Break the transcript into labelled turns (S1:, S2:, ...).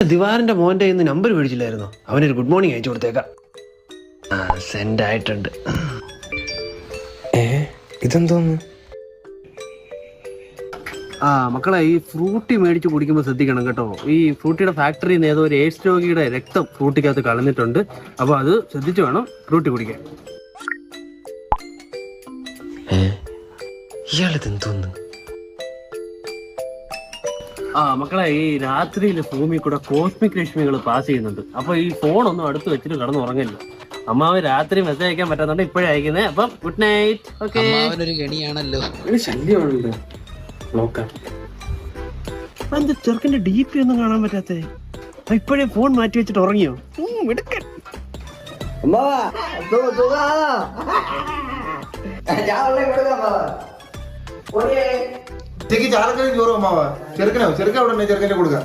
S1: ദിവാറിന്റെ മോന്റെ ഇന്ന് നമ്പർ മേടിച്ചില്ലായിരുന്നോ? അവനൊരു ഗുഡ് മോർണിംഗ് അയച്ചു കൊടുത്തേക്കാം. ആ സെൻഡ് ആയിട്ടുണ്ട്.
S2: ഏ ഇതെന്തോന്ന്?
S1: ആ മക്കളെ ഈ ഫ്രൂട്ടി മേടിച്ച് കുടിക്കുമ്പോൾ ശ്രദ്ധിക്കണം കേട്ടോ. ഈ ഫ്രൂട്ടിയുടെ ഫാക്ടറിയിൽ നിന്ന് ഏതോ ഒരു എയ്ഡ്സ് രോഗിയുടെ രക്തം ഫ്രൂട്ടിക്കകത്ത് കളഞ്ഞിട്ടുണ്ട്. അപ്പോൾ അത് ശ്രദ്ധിച്ചു വേണം ഫ്രൂട്ടി കുടിക്കാൻ.
S2: ഇയാളിതെന്തോന്ന്?
S1: ആ മക്കളെ ഈ രാത്രിയിൽ ഭൂമി കൂടെ കോസ്മിക് രശ്മികൾ പാസ് ചെയ്യുന്നുണ്ട്. അപ്പൊ ഈ ഫോൺ ഒന്നും അടുത്ത് വെച്ചിട്ട് കടന്നു ഉറങ്ങില്ല അമ്മാവ് രാത്രി മെസ്സേജ് അയക്കാൻ പറ്റാത്തോണ്ട് ഇപ്പോഴേ അയക്കുന്നേ. അപ്പം ഗുഡ് നൈറ്റ് ഓക്കെ
S3: ഗണിയാണല്ലോ
S1: ശല്യമാണല്ലോ നോക്കാം. എന്താ ചെറുക്കന്റെ ഡി പി ഒന്നും കാണാൻ പറ്റാത്തേ? ഇപ്പോഴേ ഫോൺ മാറ്റി വെച്ചിട്ട് ഉറങ്ങിയോ? ഉം, മിടുക്കൻ.
S4: ഉച്ചയ്ക്ക് ചാലക്കരയും ചോറും അമ്മാവാ. ചെറുക്കനോ? ചെറുക്കൻ അവിടെ ചെറുക്കനെ കൊടുക്കാം.